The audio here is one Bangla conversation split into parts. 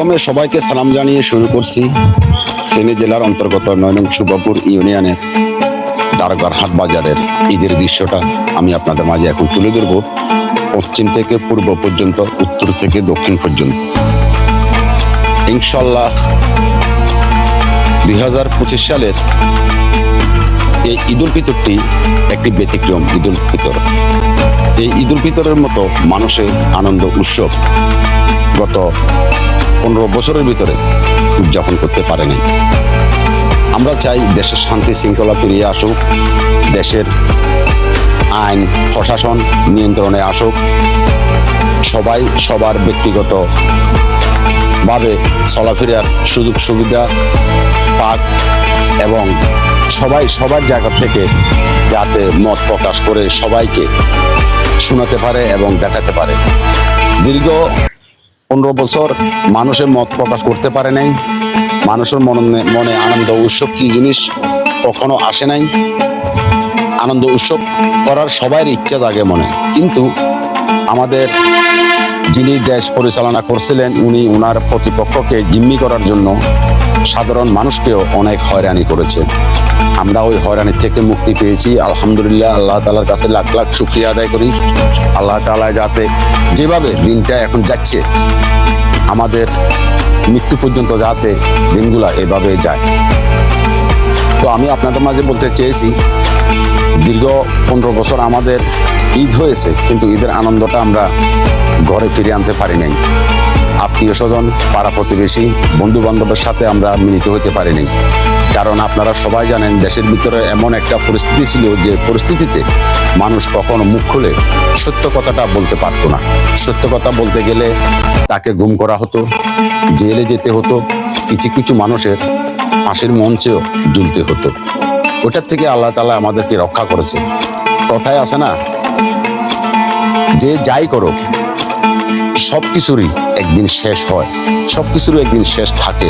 প্রথমে সবাইকে সালাম জানিয়ে শুরু করছি ফেনী জেলার অন্তর্গত নয়নং সুবাপুর ইউনিয়নের দারগার হাট বাজারের ঈদের দৃশ্যটা আমি আপনাদের মাঝে এখন তুলে ধরব। পশ্চিম থেকে পূর্ব পর্যন্ত, উত্তর থেকে দক্ষিণ পর্যন্ত। ইনশাল্লাহ দুই হাজার পঁচিশ সালের এই ঈদুল ফিতরটি একটি ব্যতিক্রম ঈদুল ফিতর। এই ঈদুল ফিতরের মতো মানুষের আনন্দ, উৎসব গত পনেরো বছরের ভিতরে উদযাপন করতে পারে নাই। আমরা চাই দেশের শান্তি শৃঙ্খলা ফিরিয়ে আসুক, দেশের আইন, প্রশাসন নিয়ন্ত্রণে আসুক। সবাই সবার ব্যক্তিগত ভাবে চলাফেরার সুযোগ সুবিধা পাক এবং সবাই সবার জায়গা থেকে যাতে মত প্রকাশ করে সবাইকে শোনাতে পারে এবং দেখাতে পারে। দীর্ঘ পনেরো বছর মানুষের মত প্রকাশ করতে পারে নাই। মানুষের মনে মনে আনন্দ উৎসব কি জিনিস কখনো আসে নাই। আনন্দ উৎসব করার সবাই ইচ্ছা থাকে মনে। কিন্তু আমাদের যিনি দেশ পরিচালনা করছিলেন, উনি ওনার প্রতিপক্ষকে জিম্মি করার জন্য সাধারণ মানুষকেও অনেক হয়রানি করেছে। আমরা ওই হয়রানির থেকে মুক্তি পেয়েছি। আলহামদুলিল্লাহ, আল্লাহ তালার কাছে লাখ লাখ শুক্রিয়া আদায় করি। আল্লাহ তালা যাতে যেভাবে দিনটা এখন যাচ্ছে, আমাদের মৃত্যু পর্যন্ত যাতে দিনগুলা এভাবে যায়। তো আমি আপনাদের মাঝে বলতে চেয়েছি, দীর্ঘ পনেরো বছর আমাদের ঈদ হয়েছে, কিন্তু ঈদের আনন্দটা আমরা ঘরে ফিরে আনতে পারি নাই। আত্মীয় স্বজন, পাড়া প্রতিবেশী বন্ধু বান্ধবের সাথে আমরা মিলিত হতে পারিনি। কারণ আপনারা সবাই জানেন, দেশের ভিতরে এমন একটা পরিস্থিতি ছিল যে পরিস্থিতিতে মানুষ কখনো মুখ খুলে সত্য কথাটা বলতে পারতো না। সত্য কথা বলতে গেলে তাকে গুম করা হতো, জেলে যেতে হতো, কিছু কিছু মানুষের ফাঁসির মঞ্চেও ঝুলতে হতো। ওটার থেকে আল্লাহ তালা আমাদেরকে রক্ষা করেছে। কথায় আছে না, যে যাই করো সব কিছুরই একদিন শেষ হয় সব কিছুরই একদিন শেষ থাকে।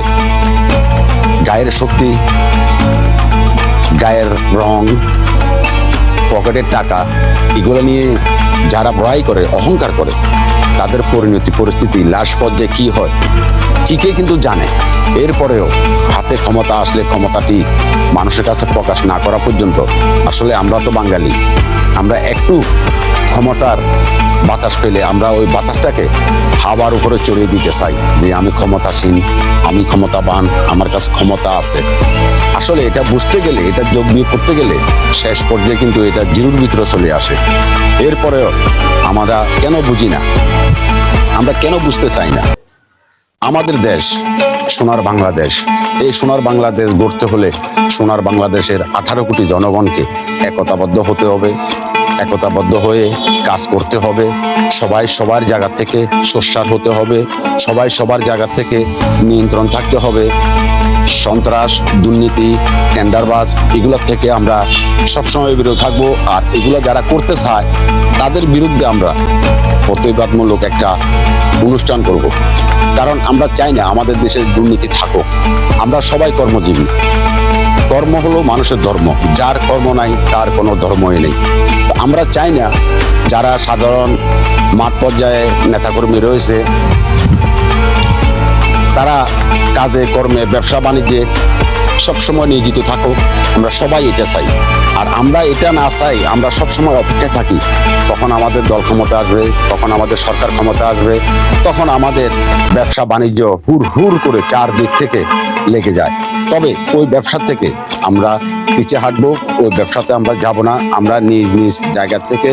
গায়ের শক্তি, গায়ের রং, পকেটের টাকা, এগুলো নিয়ে যারা বড়াই করে, অহংকার করে, তাদের পরিণতি, পরিস্থিতি, লাশ পর্যায়ে কি হয় ঠিকই কিন্তু জানে। এরপরেও হাতে ক্ষমতা আসলে ক্ষমতাটি মানুষের কাছে প্রকাশ না করা পর্যন্ত, আসলে আমরা তো বাঙালি, আমরা একটু ক্ষমতার বাতাস পেলে আমরা ওই বাতাসটাকে হাওয়ার উপরে চড়িয়ে দিতে চাই যে আমি ক্ষমতাসীন, আমি ক্ষমতাবান, আমার কাছে ক্ষমতা আছে। আসলে এটা বুঝতে গেলে, এটা যোগ বিয়োগ করতে গেলে শেষ পর্যায়ে কিন্তু এটা জিরুর ভিতরে চলে আসে। এরপরেও আমরা কেন বুঝি না? আমরা কেন বুঝতে চাই না? আমাদের দেশ সোনার বাংলাদেশ। এই সোনার বাংলাদেশ গড়তে হলে সোনার বাংলাদেশের আঠারো কোটি জনগণকে একতাবদ্ধ হতে হবে। একতাবদ্ধ হয়ে কাজ করতে হবে। সবাই সবার জায়গা থেকে সোচ্চার হতে হবে। সবাই সবার জায়গা থেকে নিয়ন্ত্রণ থাকতে হবে। সন্ত্রাস, দুর্নীতি, টেন্ডারবাজ এগুলোর থেকে আমরা সবসময় বিরত থাকব। আর এগুলো যারা করতে চায়, তাদের বিরুদ্ধে আমরা প্রতিবাদমূলক একটা অনুষ্ঠান করব। কারণ আমরা চাই না আমাদের দেশে দুর্নীতি থাকুক। আমরা সবাই কর্মজীবী। কর্ম হলো মানুষের ধর্ম। যার কর্ম নাই, তার কোনো ধর্মই নেই। আমরা চাই না যারা সাধারণ মাঠ পর্যায়ে নেতাকর্মী রয়েছে, তারা কাজে, কর্মে, ব্যবসা বাণিজ্যে সবসময় নিয়োজিত থাকুক। আমরা সবাই এটা চাই। আর আমরা এটা না চাই, আমরা সবসময় অপেক্ষায় থাকি। কখন আমাদের দল ক্ষমতা আসবে কখন আমাদের সরকার ক্ষমতা আসবে, তখন আমাদের ব্যবসা বাণিজ্য হুর হুর করে চারদিক থেকে লেগে যায়। তবে ওই ব্যবসা থেকে আমরা পিছিয়ে হাঁটবো, ওই ব্যবসাতে আমরা যাব না। আমরা নিজ নিজ জায়গা থেকে,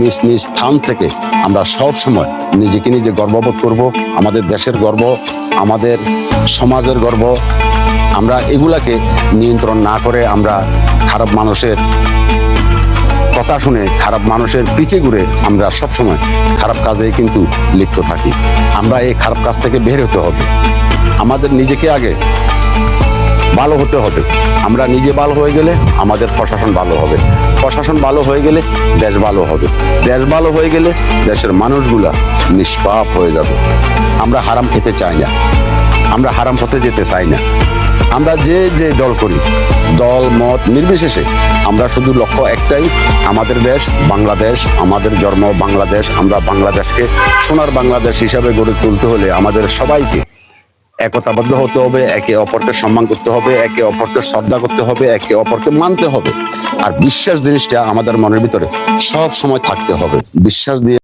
নিজ নিজ স্থান থেকে আমরা সব সময় নিজেকে নিজে গর্ববোধ করব। আমাদের দেশের গর্ব, আমাদের সমাজের গর্ব। আমরা এগুলাকে নিয়ন্ত্রণ না করে আমরা খারাপ মানুষের কথা শুনে, খারাপ মানুষের পিছে ঘুরে আমরা সবসময় খারাপ কাজে কিন্তু লিপ্ত থাকি। আমরা এই খারাপ কাজ থেকে বের হতে হবে। আমাদের নিজেকে আগে ভালো হতে হবে। আমরা নিজে ভালো হয়ে গেলে আমাদের প্রশাসন ভালো হবে। প্রশাসন ভালো হয়ে গেলে দেশ ভালো হবে। দেশ ভালো হয়ে গেলে দেশের মানুষগুলা নিষ্পাপ হয়ে যাবে। আমরা হারাম খেতে চাই না। আমরা হারাম হতে যেতে চাই না। আমরা যে যে দল করি, দল, মত নির্বিশেষে আমরা শুধু লক্ষ্য একটাই, আমাদের দেশ বাংলাদেশ, আমাদের জন্ম বাংলাদেশ, আমরা বাংলাদেশকে সোনার বাংলাদেশ হিসাবে গড়ে তুলতে হলে আমাদের সবাইকে একতাবদ্ধ হতে হবে, একে অপরকে সম্মান করতে হবে, একে অপরকে শ্রদ্ধা করতে হবে, একে অপরকে মানতে হবে। আর বিশ্বাস জিনিসটা আমাদের মনের ভিতরে সব সময় থাকতে হবে। বিশ্বাস দিয়ে